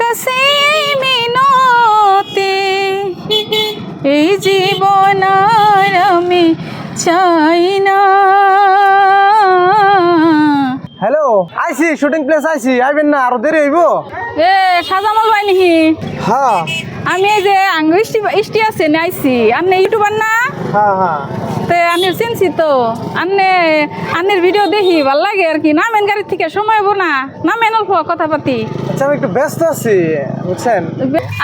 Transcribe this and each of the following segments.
কাছে মিনতি এই জীবন আর আমি চাই না। হ্যালো আইসি শুটিং প্লেস আইসি আইবেন না আরও দেরি হইব। এ সাজামাল ভাই নিহি হ্যাঁ। আমি এই যে আঙ্গ ইষ্টি আছে নাইছি আন্নে ইউটিউবার না? হ্যাঁ হ্যাঁ। তে আমি চিনছি তো। আন্নে আন্নের ভিডিও দেখি ভালো লাগে আর কি। নামেন গাড়ির থেকে সময় হব না। নামেন অল্প কথা পাতি আচ্ছা আমি একটু ব্যস্ত আছি বুঝছেন?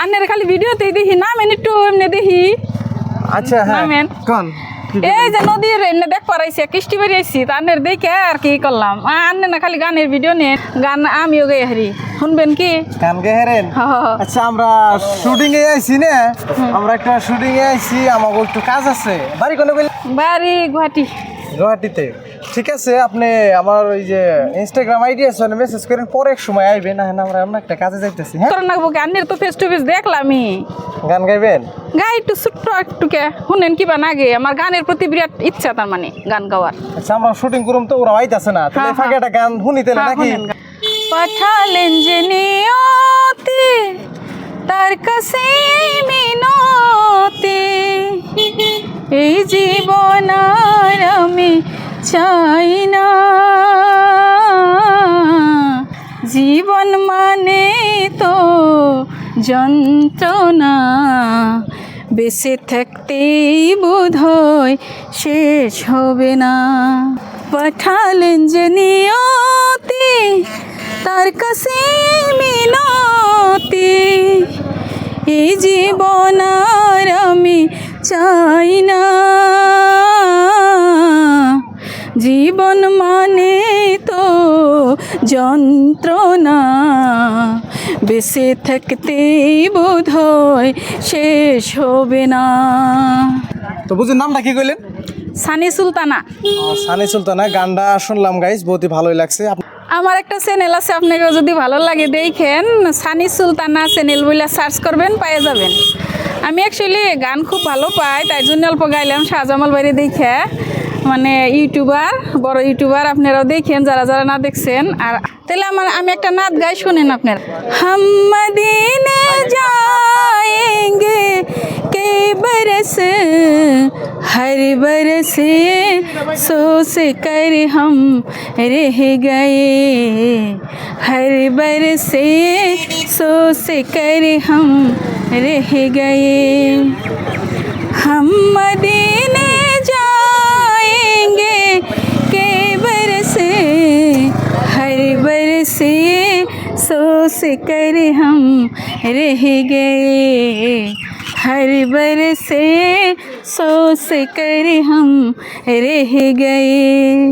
আন্নের খালি ভিডিওতেই দেখি নামেন একটু এমনি দেখি। আচ্ছা হ্যাঁ নামেন। কোন? এই যে নদীর এনে দেখ পারাইছে কিস্তি বেরিয়েছি তান্নের দেখে আর কি করলাম। আনে না খালি গানের ভিডিও নিয়ে গান আমিও গে হারি। শুনবেন কি? গান গে হেরেন। আচ্ছা আমরা শুটিং এ আইছি না? আমরা একটা শুটিং এ আইছি আমাকে একটু কাজ আছে। বাড়ি কোন বাড়ি গুয়াহাটি। গুয়াহাটিতে। ঠিক আছে আপনি আমার ওই যে ইনস্টাগ্রাম আইডি আছে মেসেজ করেন পরে এক সময় আইবেন না আমরা অন্য একটা কাজে যাইতেছি হ্যাঁ? তোর নাকবো আন্নের তো ফেস টু ফেস দেখলামই। গান গাইবেন? গাই একটু ছোট্ট একটুকে শুনেন কিবা নাগে আমার গানের প্রতি বিরাট ইচ্ছা তার মানে গান গাওয়ার। আচ্ছা আমরা শুটিং করুম তো ওরা আইতাছে না তাহলে হ্যাঁ, ফাঁকে একটা গান শুনিতে হ্যাঁ, নাকি? পাঠালেন যে নিয়তি তার কাছে মিনতি এই জীবন আর আমি চাই না। জীবন মানে তো যন্ত্রণা, বেঁচে থাকতেই বোধ হয় শেষ হবে না। পাঠালেন যে নিয়তি, তার কাছে মিনতি। এই জীবন আর আমি চাই না। যন্ত্রণা। বেঁচে থাকতেই বোধ হয় শেষ হবে না। তো বুঝুন নামটা কি কইলেন? সানি সুলতানা। সানি সুলতানা। গানটা শুনলাম গাইস বহুতই ভালোই লাগছে। আমার একটা চ্যানেল আছে আপনাকে যদি ভালো লাগে দেখেন সানি সুলতানা চ্যানেল বলে সার্চ করবেন পেয়ে যাবেন। আমি অ্যাকচুয়ালি গান খুব ভালো পাই তাই জন্য অল্প গাইলাম শাহজামাল বাইরে দেখে। মানে ইউটিউবার বড় ইউটিউবার আপনারাও দেখেন যারা যারা না দেখছেন আর তাহলে আমার আমি একটা নাচ গাই শোনেন আপনারা হাম মদিনে जाएंगे के बरस हर बरस सोच कर हम रह गए हर बरस सोच कर हम रह गए हम मदीने बरस सोच कर हम रह गए। हर बर से सोच कर हम रह गए।